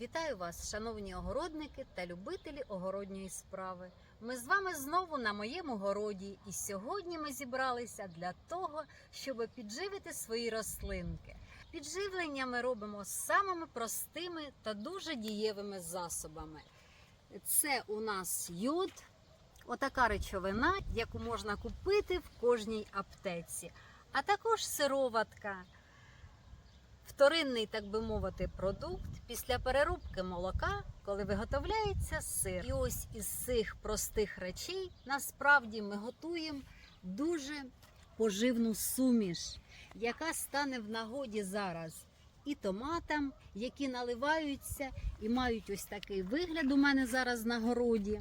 Вітаю вас, шановні огородники та любителі огородньої справи. Ми з вами знову на моєму городі, і сьогодні ми зібралися для того, щоб підживити свої рослинки. Підживлення ми робимо самими простими та дуже дієвими засобами. Це у нас йод, отака речовина, яку можна купити в кожній аптеці, а також сироватка. Вторинний, так би мовити, продукт після переробки молока, коли виготовляється сир. І ось із цих простих речей насправді ми готуємо дуже поживну суміш, яка стане в нагоді зараз і томатам, які наливаються і мають ось такий вигляд у мене зараз на городі.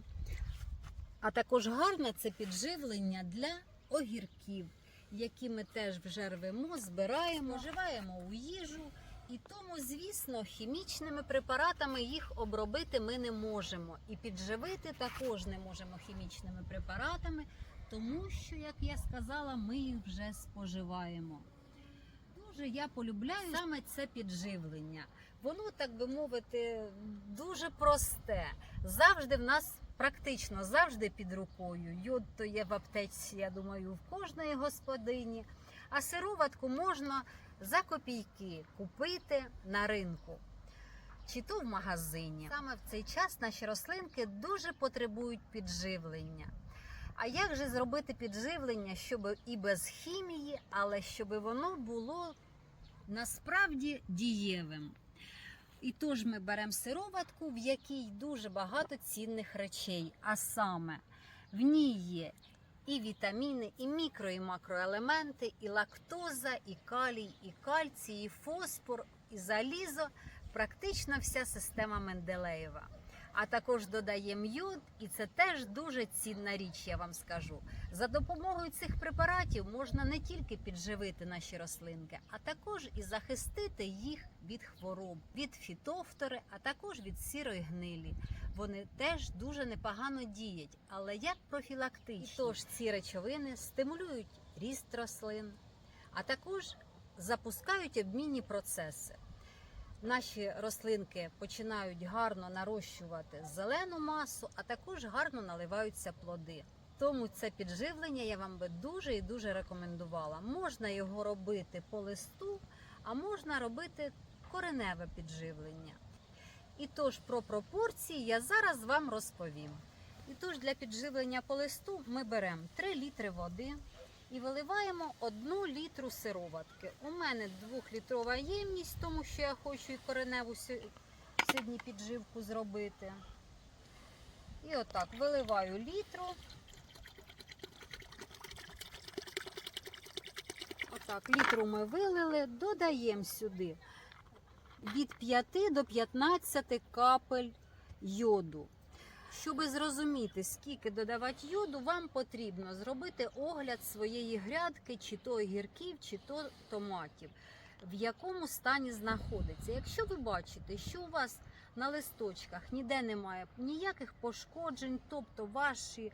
А також гарне це підживлення для огірків які ми теж вже рвемо, збираємо, вживаємо у їжу. І тому, звісно, хімічними препаратами їх обробити ми не можемо. І підживити також не можемо хімічними препаратами, тому що, як я сказала, ми їх вже споживаємо. Дуже я полюбляю саме це підживлення. Воно, так би мовити, дуже просте. Завжди в нас практично завжди під рукою. Йод то є в аптеці, я думаю, в кожної господині. А сироватку можна за копійки купити на ринку. Чи то в магазині. Саме в цей час наші рослинки дуже потребують підживлення. А як же зробити підживлення, щоб і без хімії, але щоб воно було насправді дієвим? І тож ми беремо сироватку, в якій дуже багато цінних речей. А саме в ній є і вітаміни, і мікро, і макроелементи, і лактоза, і калій, і кальцій, і фосфор, і залізо. Практично вся система Менделеєва. А також додаємо йод, і це теж дуже цінна річ, я вам скажу. За допомогою цих препаратів можна не тільки підживити наші рослинки, а також і захистити їх від хвороб, від фітофтори, а також від сірої гнилі. Вони теж дуже непогано діють, але як профілактичні. І тож ці речовини стимулюють ріст рослин, а також запускають обмінні процеси. Наші рослинки починають гарно нарощувати зелену масу, а також гарно наливаються плоди. Тому це підживлення я вам би дуже і дуже рекомендувала. Можна його робити по листу, а можна робити кореневе підживлення. І тож про пропорції я зараз вам розповім. І тож для підживлення по листу ми беремо 3 літри води і виливаємо 1 літру сироватки. У мене 2-літрова ємність, тому що я хочу і кореневу сьогодні підживку зробити. І отак виливаю літру. Отак, літру ми вилили, додаємо сюди від 5 до 15 капель йоду. Щоб зрозуміти, скільки додавати йоду, вам потрібно зробити огляд своєї грядки, чи то огірків, чи то томатів, в якому стані знаходиться. Якщо ви бачите, що у вас на листочках ніде немає ніяких пошкоджень, тобто ваші,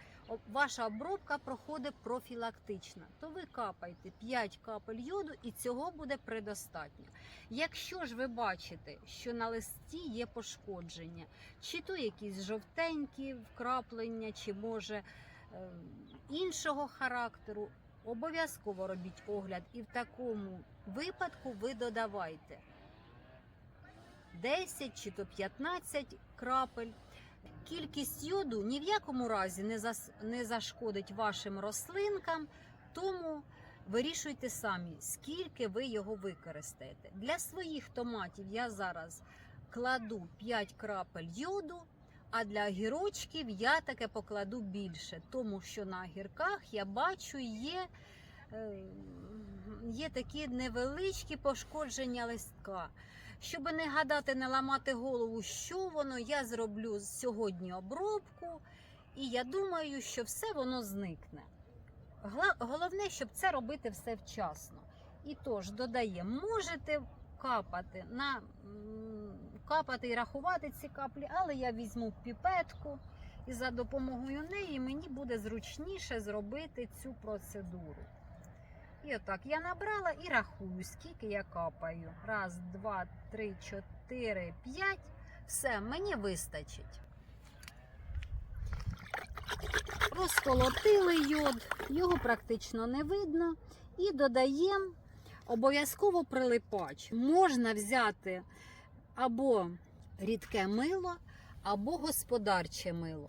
ваша обробка проходить профілактично, то ви капайте 5 капель йоду і цього буде предостатньо. Якщо ж ви бачите, що на листі є пошкодження, чи то якісь жовтенькі вкраплення, чи може е, іншого характеру, обов'язково робіть огляд, і в такому випадку ви додавайте 10 чи то 15 крапель. Кількість йоду ні в якому разі не, зас... не зашкодить вашим рослинкам, тому вирішуйте самі, скільки ви його використаєте. Для своїх томатів я зараз кладу 5 крапель йоду, а для огірочків я таке покладу більше, тому що на огірках я бачу є, е, є такі невеличкі пошкодження листка. Щоб не гадати, не ламати голову, що воно, я зроблю сьогодні обробку, і я думаю, що все воно зникне. Головне, щоб це робити все вчасно. І тож додаємо, можете капати на капати і рахувати ці каплі, але я візьму піпетку, і за допомогою неї мені буде зручніше зробити цю процедуру. І отак я набрала і рахую, скільки я капаю. Раз, два, три, чотири, п'ять. Все, мені вистачить. Розколотили йод, його практично не видно. І додаємо обов'язково прилипач. Можна взяти або рідке мило, або господарче мило.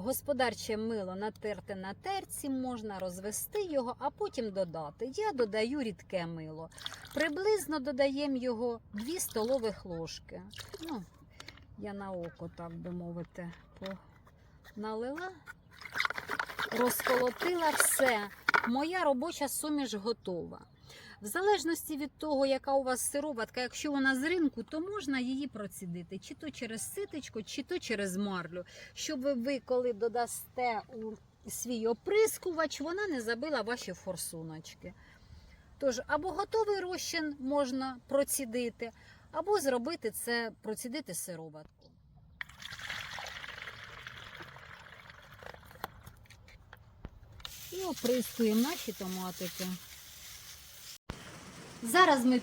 Господарче мило натерте на терці, можна розвести його, а потім додати. Я додаю рідке мило. Приблизно додаємо його 2 столових ложки. Ну, я на око, так би мовити, налила, розколотила все. Моя робоча суміш готова. В залежності від того, яка у вас сироватка, якщо вона з ринку, то можна її процідити чи то через ситочку, чи то через марлю, щоб ви, коли додасте у свій оприскувач, вона не забила ваші форсуночки. Тож, або готовий розчин можна процідити, або зробити це, процідити сироватку. І оприскуємо наші томатики. Зараз ми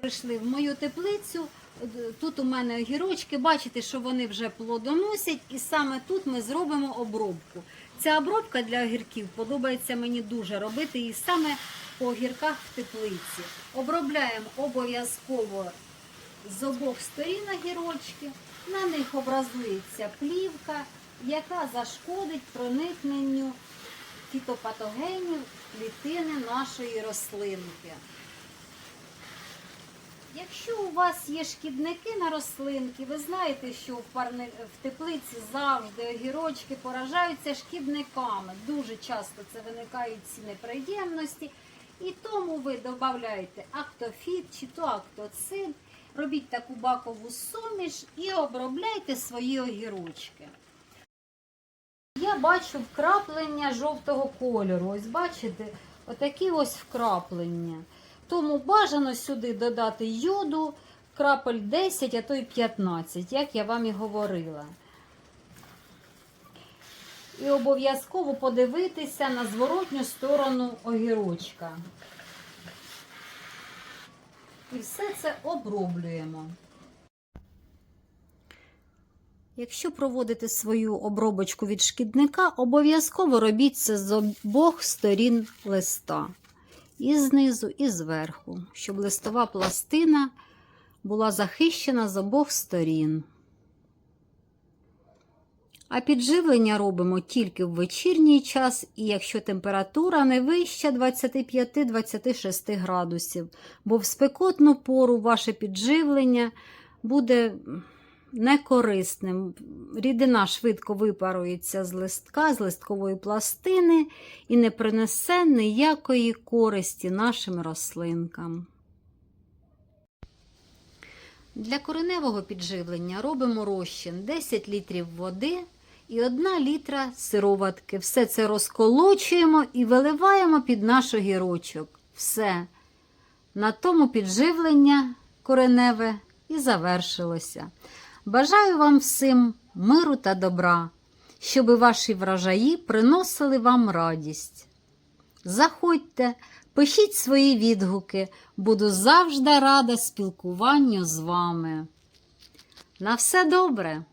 прийшли в мою теплицю. Тут у мене огірочки, бачите, що вони вже плодоносять, і саме тут ми зробимо обробку. Ця обробка для огірків подобається мені дуже робити і саме по огірках в теплиці. Обробляємо обов'язково з обох сторін огірочки. На них образується плівка, яка зашкодить проникненню фітопатогенів клітини нашої рослинки. Якщо у вас є шкідники на рослинки, ви знаєте, що в, парни... в теплиці завжди огірочки поражаються шкідниками. Дуже часто це виникають ці неприємності. І тому ви додаєте актофіт чи то актоцин, робіть таку бакову суміш і обробляйте свої огірочки. Я бачу вкраплення жовтого кольору. Ось бачите, отакі ось вкраплення. Тому бажано сюди додати йоду, крапель 10, а то й 15, як я вам і говорила. І обов'язково подивитися на зворотню сторону огірочка. І все це оброблюємо. Якщо проводите свою обробочку від шкідника, обов'язково робіть це з обох сторін листа. І знизу, і зверху, щоб листова пластина була захищена з обох сторін. А підживлення робимо тільки в вечірній час, і якщо температура не вища 25-26 градусів, бо в спекотну пору ваше підживлення буде некорисним. Рідина швидко випарується з листка, з листкової пластини і не принесе ніякої користі нашим рослинкам. Для кореневого підживлення робимо розчин 10 літрів води і 1 літра сироватки. Все це розколочуємо і виливаємо під наш огірочок. Все. На тому підживлення кореневе і завершилося. Бажаю вам всім миру та добра, щоби ваші врожаї приносили вам радість. Заходьте, пишіть свої відгуки, буду завжди рада спілкуванню з вами. На все добре!